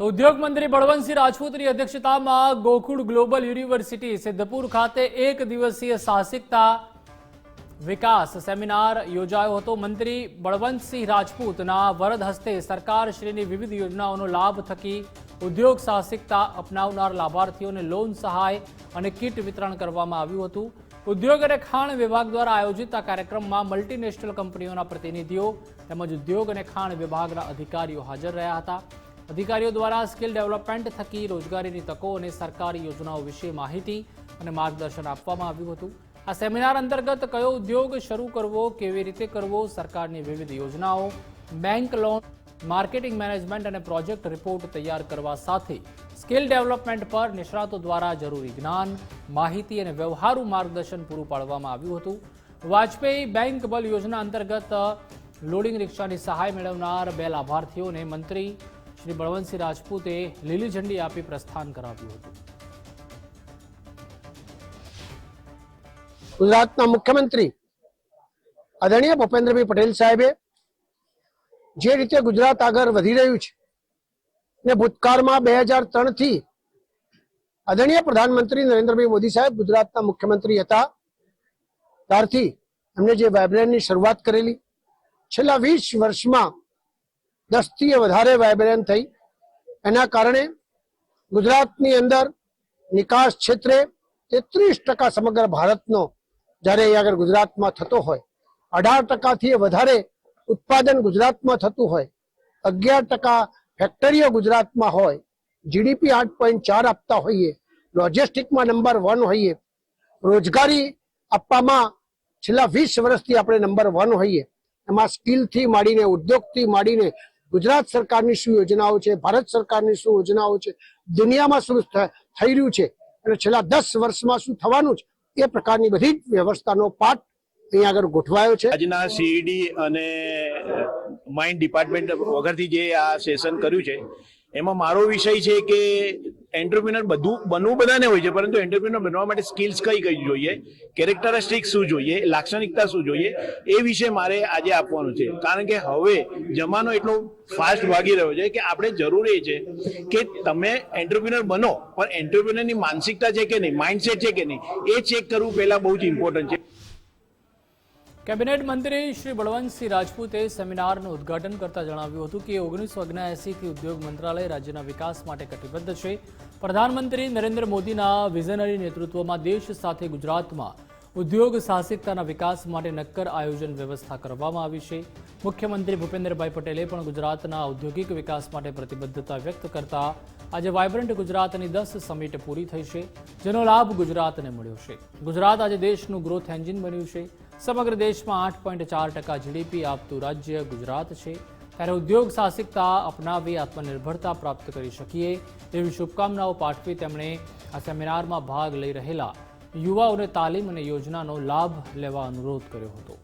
તો ઉદ્યોગ મંત્રી બળવંતસિંહ રાજપૂતની અધ્યક્ષતામાં ગોકુળ ગ્લોબલ યુનિવર્સિટી સિદ્ધપુર ખાતે એક દિવસીય સાહસિકતા વિકાસ સેમિનાર યોજાયો હતો. મંત્રી બળવંતસિંહ રાજપૂતના વરદ હસ્તે સરકારશ્રીની વિવિધ યોજનાઓનો લાભ થકી ઉદ્યોગ સાહસિકતા અપનાવનાર લાભાર્થીઓને લોન સહાય અને કીટ વિતરણ કરવામાં આવ્યું હતું. ઉદ્યોગ અને ખાણ વિભાગ દ્વારા આયોજિત આ કાર્યક્રમમાં મલ્ટીનેશનલ કંપનીઓના પ્રતિનિધિઓ તેમજ ઉદ્યોગ અને ખાણ વિભાગના અધિકારીઓ હાજર રહ્યા હતા. અધિકારીઓ દ્વારા સ્કિલ ડેવલપમેન્ટ થકી રોજગારીની તકો અને સરકારી યોજનાઓ વિશે માહિતી અને માર્ગદર્શન આપવામાં આવ્યું હતું. આ સેમિનાર અંતર્ગત કયો ઉદ્યોગ શરૂ કરવો, કેવી રીતે કરવો, સરકારની વિવિધ યોજનાઓ, બેંક લોન, માર્કેટિંગ મેનેજમેન્ટ અને પ્રોજેક્ટ રિપોર્ટ તૈયાર કરવા સાથે સ્કિલ ડેવલપમેન્ટ પર નિષ્ણાતો દ્વારા જરૂરી જ્ઞાન, માહિતી અને વ્યવહારુ માર્ગદર્શન પૂરું પાડવામાં આવ્યું હતું. વાજપેયી બેંક બલ યોજના અંતર્ગત લોડિંગ રિક્ષાની સહાય મેળવનાર બે લાભાર્થીઓને મંત્રી શ્રી બળવંતસિંહ રાજપૂતે લીલી ઝંડી આપી પ્રસ્થાન કરાવ્યું હતું. ગુજરાતના મુખ્યમંત્રી આદરણીય ભૂપેન્દ્રભાઈ પટેલ સાહેબે જે રીતે ગુજરાત આગળ વધી રહ્યું છે ને ભૂતકાળમાં બે હજાર ત્રણથી આદરણીય પ્રધાનમંત્રી નરેન્દ્રભાઈ મોદી સાહેબ ગુજરાતના મુખ્યમંત્રી હતા, ત્યારથી એમને જે વાઇબ્રન્ટની શરૂઆત કરેલી, છેલ્લા વીસ વર્ષમાં દસથી વધારે વાઇબ્રેન્ટ થઈ. એના કારણે ગુજરાતની અંદર નિકાસ ક્ષેત્રે તેત્રીસ ટકા સમગ્ર ભારતનો જ્યારે અહીં આગળ ગુજરાતમાં થતો હોય, અઢાર ટકાથી વધારે ઉત્પાદન ગુજરાતમાં થતું હોય, અગિયાર ટકા ફેક્ટરીઓ ગુજરાતમાં હોય જીડીપી આઠ પોઈન્ટ ચાર આપતા હોઈએ, લોજિસ્ટિકમાં નંબર વન હોઈએ, રોજગારી આપવામાં છેલ્લા વીસ વર્ષથી આપણે નંબર વન હોઈએ, એમાં સ્કિલથી માંડીને, ઉદ્યોગથી માંડીને ગુજરાત સરકારની શું યોજનાઓ છે, ભારત સરકારની શું યોજનાઓ છે, દુનિયામાં શું થઈ રહ્યું છે અને છેલ્લા દસ વર્ષમાં શું થવાનું છે, એ પ્રકારની બધી જ વ્યવસ્થાનો પાઠ અહીંયા આગળ ગોઠવાયો છે. આજના સીઈડી અને માઇન્ડ ડિપાર્ટમેન્ટ વગરથી જે આ સેશન કર્યું છે એમાં મારો વિષય છે કે એન્ટરપ્રિનર બધું, બનવું બધાને હોય છે, પરંતુ એન્ટરપ્રિનર બનવા માટે સ્કિલ્સ કઈ કઈ જોઈએ? કેરેક્ટરિસ્ટિક શું જોઈએ? લાક્ષણિકતા શું જોઈએ? એ વિશે મારે આજે આપવાનું છે. કારણ કે હવે જમાનો એટલો ફાસ્ટ ભાગી રહ્યો છે કે આપણે જરૂર એ છે કે તમે એન્ટરપ્રિનર બનો, પણ એન્ટરપ્રિનરની માનસિકતા છે કે નહીં? માઇન્ડસેટ છે કે નહીં? એ ચેક કરવું પહેલા બહુ જ ઇમ્પોર્ટન્ટ છે. કેબિનેટ મંત્રી શ્રી બળવંતસિંહ રાજપૂતે સેમિનારનું ઉદ્ઘાટન કરતા જણાવ્યું હતું કે ઓગણીસો ઓગણએંસીથી ઉદ્યોગ મંત્રાલય રાજ્યના વિકાસ માટે કટિબદ્ધ છે. પ્રધાનમંત્રી નરેન્દ્ર મોદીના વિઝનરી નેતૃત્વમાં દેશ સાથે ગુજરાતમાં ઉદ્યોગ સાહસિકતાના વિકાસ માટે નક્કર આયોજન વ્યવસ્થા કરવામાં આવી છે. મુખ્યમંત્રી ભૂપેન્દ્રભાઈ પટેલે પણ ગુજરાતના ઔદ્યોગિક વિકાસ માટે પ્રતિબદ્ધતા વ્યક્ત કરતા આજે વાયબ્રન્ટ ગુજરાતની દસ સમિટ પૂરી થઈ છે, જેનો લાભ ગુજરાતને મળ્યો છે. ગુજરાત આજે દેશનું ગ્રોથ એન્જિન બન્યું છે. સમગ્ર દેશમાં આઠ પોઈન્ટ ચાર ટકા જીડીપી આપતું રાજ્ય ગુજરાત છે. ત્યારે ઉદ્યોગ સાહસિકતા અપનાવી આત્મનિર્ભરતા પ્રાપ્ત કરી શકીએ એવી શુભકામનાઓ પાઠવી તેમણે આ સેમિનારમાં ભાગ લઈ રહેલા યુવાઓને તાલીમ અને યોજનાનો લાભ લેવા અનુરોધ કર્યો હતો.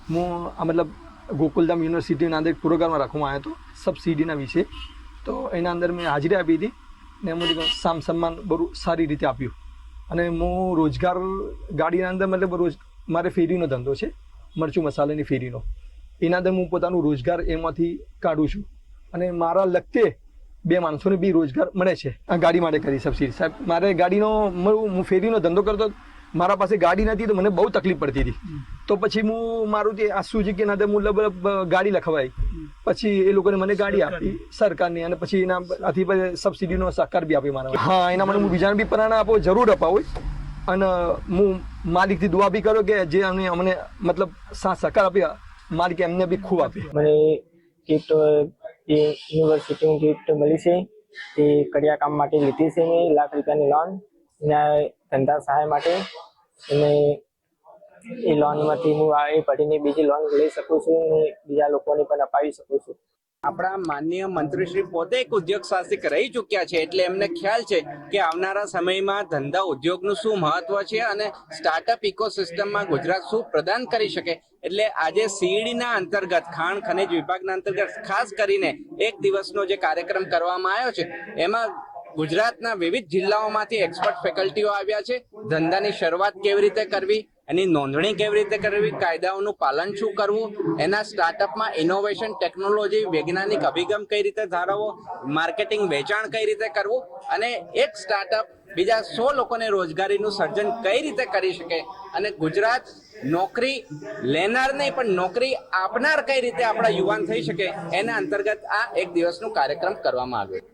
હું આ મતલબ ગોકુલધામ યુનિવર્સિટીના અંદર એક પ્રોગ્રામ રાખવામાં આવ્યો હતો સબસિડીના વિશે. તો એના અંદર મેં હાજરી આપી હતી ને એમાં સામ સન્માન બહુ સારી રીતે આપ્યું. અને હું રોજગાર ગાડીના અંદર મતલબ રોજ મારે ફેરીનો ધંધો છે, મરચું મસાલાની ફેરીનો. એના અંદર હું પોતાનું રોજગાર એમાંથી કાઢું છું. અને મારા લગતે બે માણસોને બી રોજગાર મળે છે. આ ગાડી માટે કરી, સબસિડી. સાહેબ, મારે ગાડીનો હું ફેરીનો ધંધો કરતો મારા પાસે ગાડી નથી તો મને બહુ તકલીફ પડતી હતી. તો પછી હું મારું જે આ સુઝુકી ના હું લગભગ ગાડી લખવાઈ. પછી એ લોકોને મને ગાડી આપી સરકારની. અને પછી એના આથી સબસિડીનો સહકાર બી આપ્યો મારા. હા એના માટે હું બીજાને બી પ્રેરણા આપો જરૂર અપાવું. અને હું માલિકથી દુઆ બી કરો કે જે અમને અમને મતલબ સહકાર આપ્યા માલિકે એમને બી ખૂબ આપી. મને ગિફ્ટ એ યુનિવર્સિટીનું ગિફ્ટ મળી છે તે કડિયા કામ માટે લીધી છે મેં લાખ રૂપિયાની લોન એના ધંધા સહાય માટે. અને એ લોનમાંથી હું એ ભરીને બીજી લોન લઈ શકું છું બીજા લોકોને પણ અપાવી શકું છું. આપણા માનનીય મંત્રીશ્રી પોતે એક ઉદ્યોગ સાહસિક રહી ચૂક્યા છે એટલે એમને ખ્યાલ છે કે આવનારા સમયમાં ધંધા ઉદ્યોગનું શું મહત્વ છે અને સ્ટાર્ટઅપ ઇકોસિસ્ટમમાં ગુજરાત શું પ્રદાન કરી શકે? એટલે આજે સીઈડીના અંતર્ગત, ખાણ ખનિજ વિભાગના અંતર્ગત ખાસ કરીને એક દિવસનો જે કાર્યક્રમ કરવામાં આવ્યો છે, એમાં ગુજરાતના વિવિધ જિલ્લાઓમાંથી એક્સપર્ટ ફેકલ્ટીઓ આવ્યા છે. ધંધાની શરૂઆત કેવી રીતે કરવી? એની નોંધણી કેવી રીતે કરવી, કાયદાઓનું પાલન શું કરવું, એના સ્ટાર્ટઅપમાં ઇનોવેશન ટેકનોલોજી વૈજ્ઞાનિક અભિગમ કઈ રીતે ધારવો માર્કેટિંગ વેચાણ કઈ રીતે કરવું અને એક સ્ટાર્ટઅપ બીજા સો લોકોને રોજગારીનું સર્જન કઈ રીતે કરી શકે અને ગુજરાત નોકરી લેનાર નહીં, પણ નોકરી આપનાર કઈ રીતે આપણા યુવાન થઈ શકે, એના અંતર્ગત આ એક દિવસનું કાર્યક્રમ કરવામાં આવ્યો